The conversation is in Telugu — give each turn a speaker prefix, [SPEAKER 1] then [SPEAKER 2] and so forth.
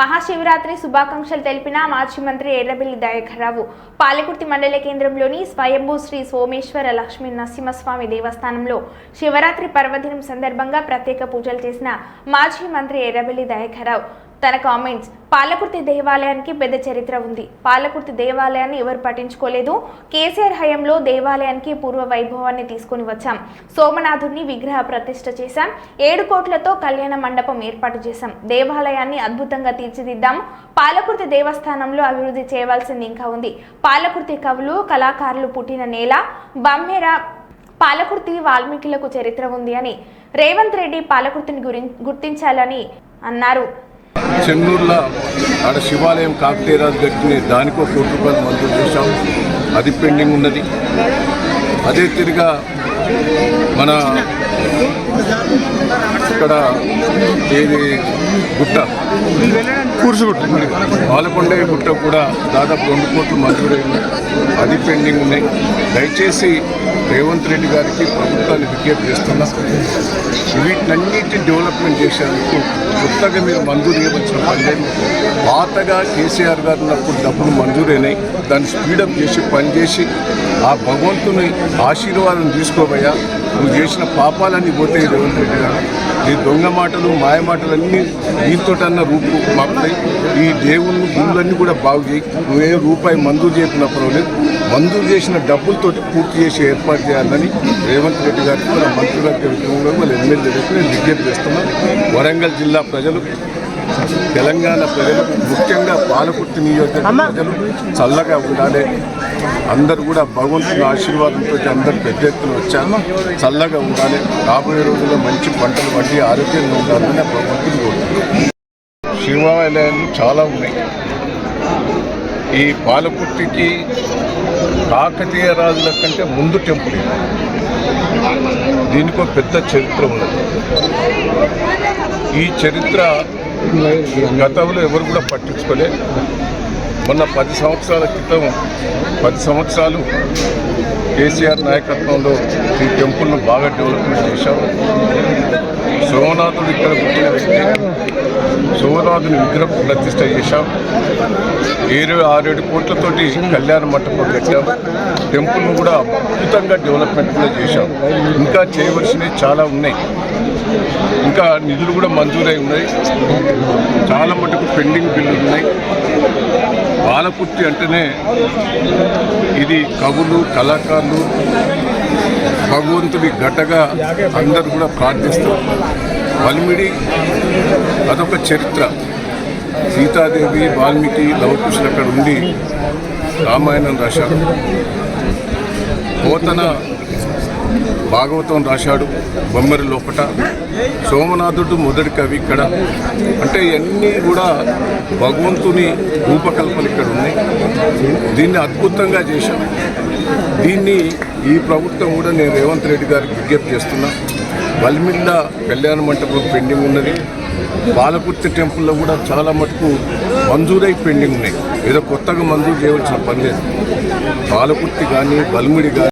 [SPEAKER 1] మహాశివరాత్రి శుభాకాంక్షలు తెలిపిన మాజీ మంత్రి ఎర్రబెల్లి దయాకర్రావు. పాలకుర్తి మండల కేంద్రంలోని స్వయంభూ శ్రీ సోమేశ్వర లక్ష్మీ నరసింహస్వామి దేవస్థానంలో శివరాత్రి పర్వదినం సందర్భంగా ప్రత్యేక పూజలు చేసిన మాజీ మంత్రి ఎర్రబెల్లి దయాకర్రావు. తన కామెంట్స్ పాలకుర్తి దేవాలయానికి పెద్ద చరిత్ర ఉంది. పాలకుర్తి దేవాలయాన్ని ఎవరు పట్టించుకోలేదు. కేసీఆర్ హయాంలో దేవాలయానికి పూర్వ వైభవాన్ని తీసుకొని వచ్చాం. సోమనాథుడిని విగ్రహ ప్రతిష్ట చేశాం. ఏడు కోట్లతో కళ్యాణ మండపం ఏర్పాటు చేశాం. దేవాలయాన్ని అద్భుతంగా తీర్చిదిద్దాం. పాలకుర్తి దేవస్థానంలో అభివృద్ధి చేయవలసింది ఇంకా ఉంది. పాలకుర్తి కవులు కళాకారులు పుట్టిన నేల బమ్మెర పాలకుర్తి వాల్మీకులకు చరిత్ర ఉంది అని రేవంత్ రెడ్డి పాలకుర్తిని గురి గుర్తించాలని అన్నారు.
[SPEAKER 2] చెన్నూరులో ఆడ శివాలయం కాకతీయరాజు కట్టిన ఒక కోటి రూపాయలు మంజూరు చేశాం. అది పెండింగ్ ఉన్నది. అదే తిరిగా మన ఇక్కడ ఏది గుట్ట? కూర్చుగుట్ట. పాలకొండ గుట్ట కూడా దాదాపు రెండు కోట్లు మంజూరు అది పెండింగ్ ఉన్నాయి దయచేసి రేవంత్ రెడ్డి గారికి ప్రభుత్వాన్ని విజ్ఞప్తి చేస్తున్నా. వీటినన్నిటి డెవలప్మెంట్ చేసేందుకు కొత్తగా మీరు మంజూరు చేయవలసిన పనిలేదు పాతగా కేసీఆర్ గారు ఉన్నప్పుడు డబ్బులు మంజూరైనాయి. దాన్ని స్పీడప్ చేసి పనిచేసి ఆ భగవంతుని ఆశీర్వాదం తీసుకోబోయా నువ్వు చేసిన పాపాలన్నీ పోతాయి రేవంత్ రెడ్డి గారు. ఈ దొంగ మాటలు మాయ మాటలన్నీ దీంతోటన్న రూపు మాపుతాయి ఈ దేవుళ్ళు గుళ్ళన్నీ కూడా బాగు చేయి. నువ్వే రూపాయి మంజూరు చేసిన పర్వాలేదు. మంజూరు చేసిన డబ్బులతో పూర్తి చేసి ఏర్పాటు చేయాలని రేవంత్ రెడ్డి గారికి మన మంత్రుల వాళ్ళు మన ఎమ్మెల్యేలకు నేను విజ్ఞప్తి చేస్తున్నాను వరంగల్ జిల్లా ప్రజలు తెలంగాణ ప్రజలు ముఖ్యంగా పాలకుర్తి నియోజకవర్గ ప్రజలు చల్లగా ఉండాలి. అందరూ కూడా భగవంతుని ఆశీర్వాదంతో అందరు పెద్ద ఎత్తున వచ్చారు. చల్లగా ఉండాలి. రాబోయే రోజుల్లో మంచి పంటలు పండి ఆరోగ్యంగా ఉండాలని భగవంతుని కోరుతున్నాను శివాలయాలు చాలా ఉన్నాయి. ఈ పాలకుర్తికి కాకతీయ రాజుల కంటే ముందు టెంపుల్ ఇది. దీనికి పెద్ద చరిత్ర ఉన్నది. ఈ చరిత్ర గతంలో ఎవరు కూడా పట్టించుకోలే. మొన్న పది సంవత్సరాల క్రితం పది సంవత్సరాలు కేసీఆర్ నాయకత్వంలో ఈ టెంపుల్ను బాగా డెవలప్మెంట్ చేశాం సోమనాథుడు ఇక్కడ పుట్టిన వ్యక్తి. సోమనాథుని విగ్రహం ప్రతిష్ట చేశాం. ఏడు ఆరేడు కోట్లతోటి కళ్యాణ మంటపం కట్టాం. టెంపుల్ను కూడా అద్భుతంగా డెవలప్మెంట్ కూడా చేశాం. ఇంకా చేయవలసినవి చాలా ఉన్నాయి. ఇంకా నిధులు కూడా మంజూరై ఉన్నాయి. చాలా మటుకు పెండింగ్ బిల్లులు ఉన్నాయి. బాలకుర్తి అంటేనే ఇది కవులు కళాకారులు భగవంతుడి గట్టగా అందరూ కూడా ప్రార్థిస్తారు. వాల్మీడి అదొక చరిత్ర. సీతాదేవి వాల్మీకి లవకుశులు అక్కడ ఉండి రామాయణం రాశాడు. పోతన భాగవతం రాశాడు బొమ్మరి లోపట. సోమనాథుడు మొదటి కవి ఇక్కడ. అంటే ఇవన్నీ కూడా భగవంతుని రూపకల్పన ఇక్కడ ఉన్నాయి. దీన్ని అద్భుతంగా చేశాం దీన్ని ఈ ప్రభుత్వం కూడా నేను రేవంత్ రెడ్డి గారికి విజ్ఞప్తి చేస్తున్నా. బల్మిల్ల కళ్యాణ మంటపం పెండింగ్ ఉన్నది. పాలకుర్తి టెంపుల్లో కూడా చాలా మటుకు మంజూరై పెండింగ్ ఉన్నాయి. ఏదో కొత్తగా మంజూరు చేయవలసిన పని లేదు. పాలకుర్తి కానీ బల్మిడి కానీ